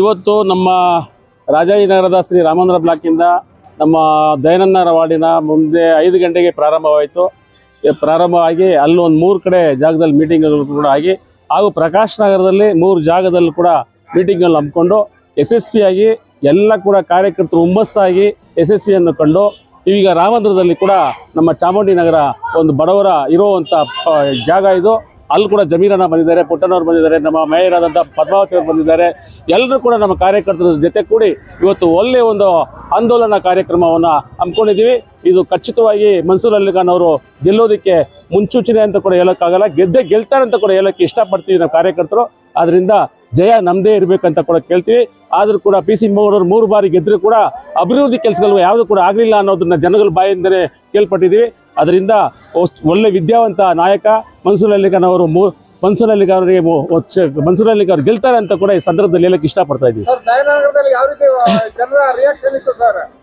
ಇವತ್ತು ನಮ್ಮ ರಾಜಾಜಿನಗರದ ಶ್ರೀ ರಾಮಂದ್ರ ಬ್ಲಾಕಿಂದ ನಮ್ಮ ದಯಾನಂದರ ವಾರ್ಡಿನ ಮುಂದೆ ಐದು ಗಂಟೆಗೆ ಪ್ರಾರಂಭವಾಯಿತು. ಪ್ರಾರಂಭವಾಗಿ ಪ್ರಾರಂಭ ಆಗಿ ಅಲ್ಲಿ ಒಂದು ಮೂರು ಕಡೆ ಜಾಗದಲ್ಲಿ ಮೀಟಿಂಗ್ಗಳು ಕೂಡ ಆಗಿ, ಹಾಗೂ ಪ್ರಕಾಶ್ ನಗರದಲ್ಲಿ ಮೂರು ಜಾಗದಲ್ಲಿ ಕೂಡ ಮೀಟಿಂಗ್ಗಳು ಹಮ್ಮಿಕೊಂಡು ಆಗಿ ಎಲ್ಲ ಕೂಡ ಕಾರ್ಯಕರ್ತರು ಹುಮ್ಮಸ್ಸಾಗಿ ಪಿಯನ್ನು ಕಂಡು, ಈಗ ರಾಮಂದ್ರದಲ್ಲಿ ಕೂಡ ನಮ್ಮ ಚಾಮುಂಡಿ ನಗರ ಒಂದು ಬಡವರ ಇರುವಂಥ ಜಾಗ ಇದು. ಅಲ್ಲಿ ಕೂಡ ಜಮೀರಣ್ಣ ಬಂದಿದ್ದಾರೆ ಪುಟ್ಟನವ್ರು ಬಂದಿದ್ದಾರೆ, ನಮ್ಮ ಮೇಯರ್ ಆದಂಥ ಪದ್ಮಾವತಿ ಅವರು ಬಂದಿದ್ದಾರೆ. ಎಲ್ಲರೂ ಕೂಡ ನಮ್ಮ ಕಾರ್ಯಕರ್ತರ ಜೊತೆ ಕೂಡಿ ಇವತ್ತು ಒಳ್ಳೆಯ ಒಂದು ಆಂದೋಲನ ಕಾರ್ಯಕ್ರಮವನ್ನು ಹಮ್ಮಿಕೊಂಡಿದ್ದೀವಿ. ಇದು ಖಚಿತವಾಗಿ ಮನ್ಸೂರ್ ಅಲಿ ಅವರು ಗೆಲ್ಲೋದಕ್ಕೆ ಮುನ್ಸೂಚನೆ ಅಂತ ಕೂಡ ಹೇಳೋಕ್ಕಾಗಲ್ಲ. ಗೆದ್ದೆ ಗೆಲ್ತಾರೆ ಅಂತ ಕೂಡ ಹೇಳೋಕ್ಕೆ ಇಷ್ಟಪಡ್ತೀವಿ ನಮ್ಮ ಕಾರ್ಯಕರ್ತರು. ಅದರಿಂದ ಜಯ ನಮ್ಮದೇ ಇರಬೇಕಂತ ಕೂಡ ಕೇಳ್ತೀವಿ. ಆದರೂ ಕೂಡ ಪಿ ಸಿ ಮೋಹನ್ ಮೂರು ಬಾರಿ ಗೆದ್ದರೂ ಕೂಡ ಅಭಿವೃದ್ಧಿ ಕೆಲಸಗಳು ಯಾವುದು ಕೂಡ ಆಗಲಿಲ್ಲ ಅನ್ನೋದನ್ನ ಜನಗಳ ಬಾಯಿಂದಲೇ ಕೇಳ್ಪಟ್ಟಿದ್ದೀವಿ. ಅದರಿಂದ ಒಳ್ಳೆ ವಿದ್ಯಾವಂತ ನಾಯಕ ಮನ್ಸೂರ್ ಅಲಿ ಅವರು ಮೂ ಮನ್ಸೂರ್ ಅಲಿ ಅವರಿಗೆ ಮನ್ಸೂರ್ ಅಲಿ ಖಾನ್ ಅವ್ರು ಗೆಲ್ತಾರೆ ಅಂತ ಕೂಡ ಈ ಸಂದರ್ಭದಲ್ಲಿ ಹೇಳಕ್ಕೆ ಇಷ್ಟಪಡ್ತಾ ಇದ್ದೀವಿ.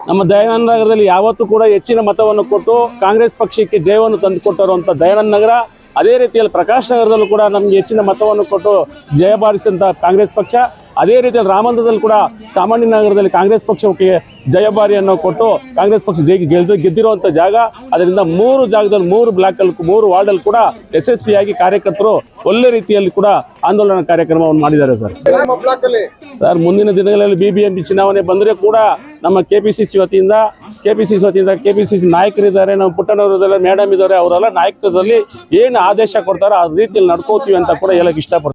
ನಮ್ಮ ದಯಾನಂದ ನಗರದಲ್ಲಿ ಯಾವತ್ತೂ ಕೂಡ ಹೆಚ್ಚಿನ ಮತವನ್ನು ಕೊಟ್ಟು ಕಾಂಗ್ರೆಸ್ ಪಕ್ಷಕ್ಕೆ ಜಯವನ್ನು ತಂದು ಕೊಟ್ಟರು ಅಂತ ದಯಾನಂದ ನಗರ ಅದೇ ರೀತಿಯಲ್ಲಿ ಪ್ರಕಾಶ್ ನಗರದಲ್ಲೂ ಕೂಡ ನಮಗೆ ಹೆಚ್ಚಿನ ಮತವನ್ನು ಕೊಟ್ಟು ಜಯ ಬಾರಿಸಿದಂಥ ಕಾಂಗ್ರೆಸ್ ಪಕ್ಷ. ಅದೇ ರೀತಿಯಲ್ಲಿ ರಾಮಂದ್ರದಲ್ಲಿ ಕೂಡ ಚಾಮರಾಜನಗರದಲ್ಲಿ ಕಾಂಗ್ರೆಸ್ ಪಕ್ಷಕ್ಕೆ ಜಯಭಾರಿಯನ್ನು ಕೊಟ್ಟು ಕಾಂಗ್ರೆಸ್ ಪಕ್ಷ ಜೈ ಗೆದ್ದು ಗೆದ್ದಿರುವಂಥ ಜಾಗ. ಅದರಿಂದ ಮೂರು ಜಾಗದಲ್ಲಿ ಮೂರು ಬ್ಲಾಕ್ ಅಲ್ಲಿ ಮೂರು ವಾರ್ಡ್ ಅಲ್ಲಿ ಕೂಡ ಯಶಸ್ವಿಯಾಗಿ ಕಾರ್ಯಕರ್ತರು ಒಳ್ಳೆ ರೀತಿಯಲ್ಲಿ ಕೂಡ ಆಂದೋಲನ ಕಾರ್ಯಕ್ರಮವನ್ನು ಮಾಡಿದ್ದಾರೆ ಸರ್. ಸರ್ ಮುಂದಿನ ದಿನಗಳಲ್ಲಿ ಬಿಬಿಎಂಪಿ ಬಿ ಎಂ ಪಿ ಚುನಾವಣೆ ಬಂದರೆ ಕೂಡ ನಮ್ಮ ಕೆಪಿಸಿಸಿ ಪಿ ಸಿ ಸಿ ವತಿಯಿಂದ ಕೆಪಿಸಿಸಿ ಪಿ ಸಿ ಸಿ ವತಿಯಿಂದ ಕೆಪಿಸಿಸಿ ಪಿ ಸಿ ಸಿ ನಾಯಕರಿದ್ದಾರೆ ನಮ್ಮ ಪುಟ್ಟಣವರು ಇದ್ದಾರೆ ಮೇಡಮ್ ಇದ್ದಾರೆ ಅವರೆಲ್ಲ ನಾಯಕತ್ವದಲ್ಲಿ ಏನು ಆದೇಶ ಕೊಡ್ತಾರೋ ಆ ರೀತಿಯಲ್ಲಿ ನಡ್ಕೋತೀವಿ ಅಂತ ಕೂಡ ಹೇಳಕ್ಕೆ ಇಷ್ಟಪಡ್ತೀನಿ.